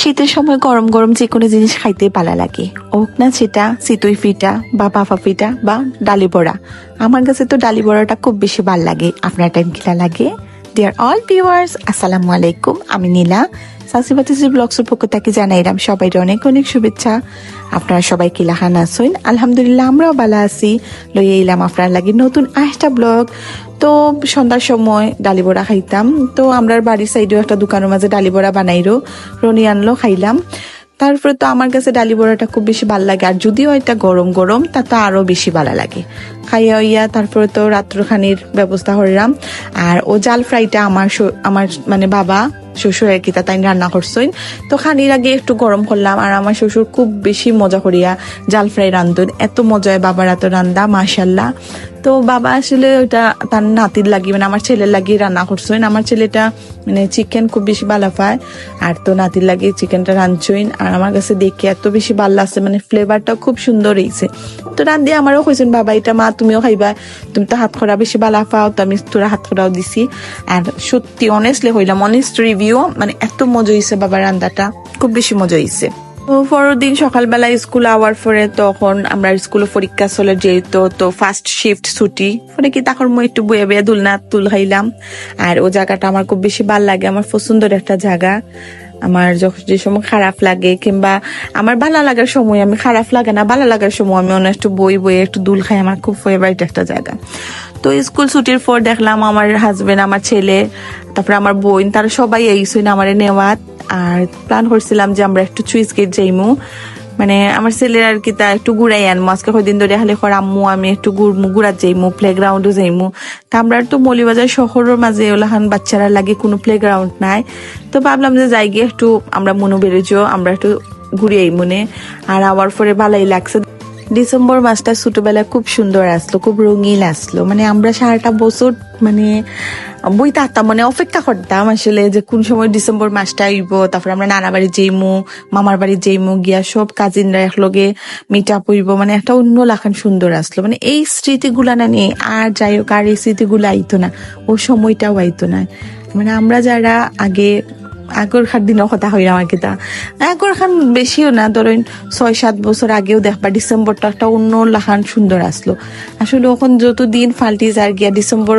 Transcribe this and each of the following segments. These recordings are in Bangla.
শীতের সময় গরম গরম যে কোনো জিনিস খাইতে ভালো লাগে। হোক না সেটা চিতই ফিটা বা পাফা ফিটা বা ডালি বড়া। আমার কাছে তো ডালি বড়াটা খুব বেশি ভালো লাগে। আপনার টাইম কিলা লাগে। ডিয়ার অল ভিউয়ার্স আসসালামু আলাইকুম। আমি নীলা। সাসিবাতিসি ব্লগসের পক্ষ থেকে জানাইলাম সবাই অনেক অনেক শুভেচ্ছা। আপনারা সবাই কিলাহান আসুন আলহামদুলিল্লাহ, আমরাও ভালো আছি। লইয়া এলাম আপনার লাগে নতুন আরেকটা ব্লগ। তো সন্ধ্যার সময় ডালি বড়া খাইতাম। তো আমরার বাড়ির সাইডেও একটা দোকানের মাঝে ডালি বড়া বানাইরো। রনি আনলো, খাইলাম। তারপরে তো আমার কাছে ডালি বড়াটা খুব বেশি ভালো লাগে। আর যদিও এটা গরম গরম, তা তো আরও বেশি ভালো লাগে। খাইয়া হইয়া তারপরে তো রাত্রখানির ব্যবস্থা করলাম। আর ও জাল ফ্রাইটা আমার আমার মানে বাবা শ্বশুর আর কি তা তাই রান্না করছইন। তো খানির আগে একটু গরম করলাম আর আমার শ্বশুর খুব বেশি মজা করিয়া জাল ফ্রাই রান্ধুন এত মজায় বাবার এত রান্দা মাশাল্লাহ তো বাবা আসলে ওটা তার নাতির লাগি মানে আমার ছেলের লাগিয়ে রান্না করছেন আমার ছেলেটা মানে চিকেন খুব বেশি ভালো পায়, আর তো নাতির লাগে চিকেনটা রাঁধছইন। আর আমার কাছে দেখে এত বেশি ভালো লাগছে মানে ফ্লেভারটা খুব সুন্দর হয়েছে তো রান্ধি আমারও কইছেন, বাবা, এটা মা, তুমিও খাইবা। তুমি তো হাত খরা বেশি ভালো পাও, তো আমি তোরা হাত খরাও দিছি। আর সত্যি অনেস্টলি হইলাম অনেস্ট রিভিউ মানে এত মজা হয়েছে বাবার রান্নাটা খুব বেশি মজা হয়েছে তো পরের দিন সকালবেলা স্কুল আওয়ার পরে তখন আমরা স্কুলে পরীক্ষা চলে যেত তো ফার্স্ট শিফট ছুটি। পরে কি তখন মই একটু বয়ে বয়ে দুলনা তুল খাইলাম। আর ও জায়গাটা আমার খুব বেশি ভালো লাগে, আমার পছন্দের একটা জায়গা। আমার যখন যে সময় খারাপ লাগে কিংবা আমার ভালো লাগার সময় আমি খারাপ লাগে না, ভালো লাগার সময় আমি অনেক একটু বই বই একটু দুল খাই, আমার খুব ফেভারিট একটা জায়গা। তো স্কুল ছুটির পর দেখলাম আমার হাজবেন্ড আমার ছেলে, তারপরে আমার বোন, তারা সবাই এইসইন আমার নেওয়াত। আর প্ল্যান করছিলাম যে আমরা একটু চুইস গেট যাইমু। মানে আমার ছেলের আর কি তা একটু ঘুরাই আনমু। আজকে কয়দিন ধরে হালে খর আম্মু, আমি একটু ঘুরমু ঘুরাত যাইমু প্লে গ্রাউন্ডে যাইমু। তা আমরা তো মলিবাজার শহরের মাঝে ওলাহান বাচ্চারা লাগে কোনো প্লে গ্রাউন্ড নাই। তো ভাবলাম যে যাই গিয়ে একটু আমরা মনো বেড়েছ আমরা একটু ঘুরিয়ে মনে আর আওয়ার পরে ভালোই লাগছে। ডিসেম্বর মাসটা ছোটবেলায় খুব সুন্দর আসলো, খুব রঙিন আসলো। মানে আমরা সারাটা বছর মানে বই তাতাম মানে অপেক্ষা করতাম আসলে যে কোন সময় ডিসেম্বর মাসটা আইব, তারপর আমরা নানা বাড়ি যেইমু, মামার বাড়ি যেইমু, গিয়া সব কাজিনরা একলগে মিট আপ হইব। মানে একটা অন্য লাখান সুন্দর আসলো। মানে এই স্মৃতিগুলা না নিয়ে আর যাই হোক, আর এই স্মৃতিগুলো আইতো না ও সময়টাও আইতো না। মানে আমরা যারা আগে আগর খান দিনের কথা হইলাম আর কি তা আগর খান বেশিও না ধরেন ছয়, সাত বছর আগেও দেখবা ডিসেম্বরটা একটা অন্য লাখান সুন্দর আসলো আসলে ওখন যত দিন ফাল্টি যার গিয়া ডিসেম্বর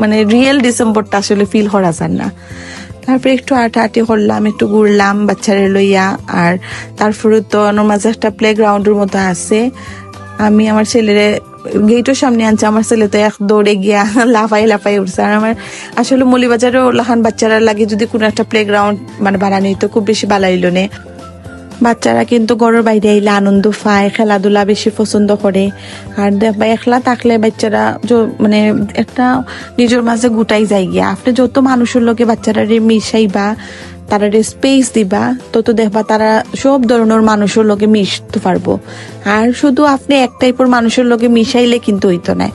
মানে রিয়েল ডিসেম্বরটা আসলে ফিল করা যায় না। তারপরে একটু আটাআটি করলাম একটু ঘুরলাম বাচ্চারে লইয়া আর তারপরে তো ওর মাঝে একটা প্লে গ্রাউন্ডের মতো আছে। আমি আমার ছেলেরে গেটের সামনে আনছে। আমার ছেলে তো এক দৌড়ে গিয়া লাফাই লাফাই উঠছে। আর আমার আসলে মলিবাজারেও লাহান বাচ্চারা লাগে যদি কোনো একটা প্লে গ্রাউন্ড মানে বানানি তো খুব বেশি বালাইলো নে। বাচ্চারা কিন্তু ঘরের বাইরে আইলে আনন্দ পায়, খেলাধুলা বেশি পছন্দ করে। আর দেখবা একলা থাকলে বাচ্চারা মানে একটা নিজের মাঝে গুটাই যায় গিয়া। আপনি যত মানুষের লোকে বাচ্চারা মিশাইবা তারা স্পেস দিবা তত দেখবা তারা সব ধরনের মানুষের লোকে মিশতে পারব। আর শুধু আপনি এক টাইপের মানুষের লোকে মিশাইলে কিন্তু হইতো না।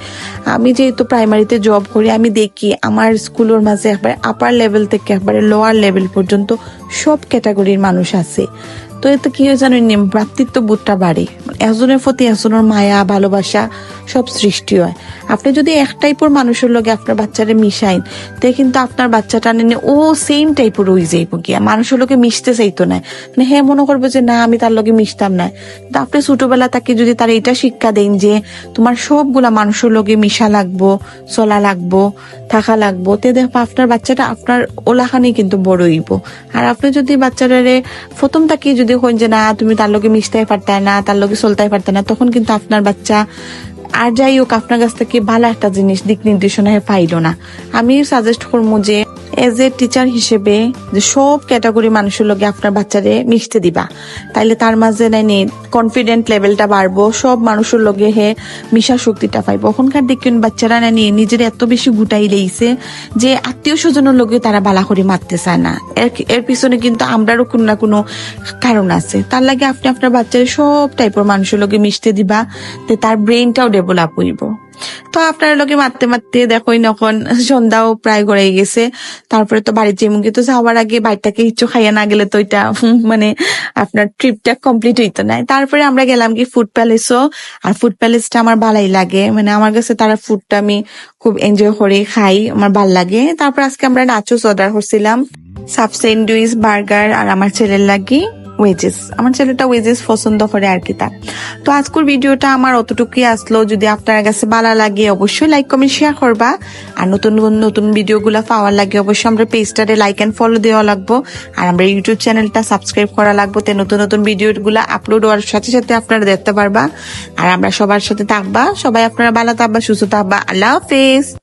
আমি যেহেতু প্রাইমারিতে জব করি, আমি দেখি আমার স্কুলের মাঝে একবারে আপার লেভেল থেকে একবারে লোয়ার লেভেল পর্যন্ত সব ক্যাটাগরির মানুষ আছে। তো এতে কি হয় জানেন ভ্রাতৃত্ব বোধটা বাড়ে। একজনের প্রতি একজনের মায়া, ভালোবাসা সব সৃষ্টি হয়। আপনি যদি এক টাইপের মানুষের লগে আপনার বাচ্চারে মিশাইন, তে কিন্তু আপনার বাচ্চাটা নেনে ও সেম টাইপের হয়ে যাইব গিয়া। মানুষের লোকে মিশতে চাইতো না। মানে হ্যাঁ মনে করব যে না, আমি তার লগে মিশতাম না। তো আপনি ছোটবেলা তাকে যদি তার এটা শিক্ষা দেন যে, তোমার সবগুলা মানুষের লগে মিশা লাগবো, চলা লাগবো, থাকা লাগবো, তে দেখো আপনার বাচ্চাটা আপনার ওলাখানি কিন্তু বড় হইব। আর আপনি যদি বাচ্চাটারে প্রথম তাকে যদি হন যে না, তুমি তার লোকে মিশতে পারতে না, তার লোকে চলতে পারতে না, তখন কিন্তু আপনার বাচ্চা আর যাই হোক, আপনার কাছ থেকে ভালো একটা জিনিস, দিক নির্দেশনা পাইলো না। আমি সাজেস্ট করব যে এজ এ টিচার হিসেবে যে সব ক্যাটাগরি মানুষের লগে আপনার বাচ্চারে মিশতে দিবা, তাইলে তার মাঝে নাইনি কনফিডেন্ট লেভেলটা বাড়বো, সব মানুষের লগে হে মিশা শক্তিটা পাইবো। ওখানকার দেখুন বাচ্চারা নানি নিজের এত বেশি গুটাই লেইছে যে আত্মীয় স্বজনের লগে তারা বালা করে মারতে চায় না। এর এর পিছনে কিন্তু আমরারও কোনো না কোনো কারণ আছে। তার লাগে আপনি আপনার বাচ্চার সব টাইপের মানুষের লগে মিশতে দিবা, তে তার ব্রেনটাও ডেভেলপ হইব। তো আপনার লোকে মারতে মারতে দেখোই নখন সন্ধ্যাও প্রায় গড়াই গেছে। তারপরে তো বাড়ির যেমন কিন্তু যাওয়ার আগে বাড়িটাকে কিচ্ছু খাইয়া না গেলে তো এটা মানে আপনার ট্রিপটা কমপ্লিট হইতো না। তারপরে আমরা গেলাম কি ফুড প্যালেসও আর ফুড প্যালেসটা আমার ভালোই লাগে। মানে আমার কাছে তারা ফুডটা আমি খুব এনজয় করে খাই, আমার ভালো লাগে। তারপর আজকে আমরা নাচোস অর্ডার করছিলাম। সাব স্যান্ডউইচ বার্গার আর আমার ছেলের লাগি। ওয়েজেস আমার ছেলেটা ওয়েজেস পছন্দ করে আর কি তা তো আজকের ভিডিওটা আমার অতটুকুই আসলো। যদি আপনার কাছে ভালো লাগে, অবশ্যই লাইক কমেন্ট শেয়ার করবা। আর নতুন নতুন- ভিডিওগুলো পাওয়ার লাগে অবশ্যই আমরা পেজটারে লাইক এন্ড ফলো দেওয়া লাগবো। আর আমরা ইউটিউব চ্যানেলটা সাবস্ক্রাইব করা লাগবো। তে নতুন নতুন ভিডিওগুলো আপলোড হওয়ার সাথে সাথে আপনারা দেখতে পারবা। আর আমরা সবার সাথে থাকবা। সবাই আপনারা ভালো থাকবা, সুস্থ থাকবা। আল্লাহ হাফেজ।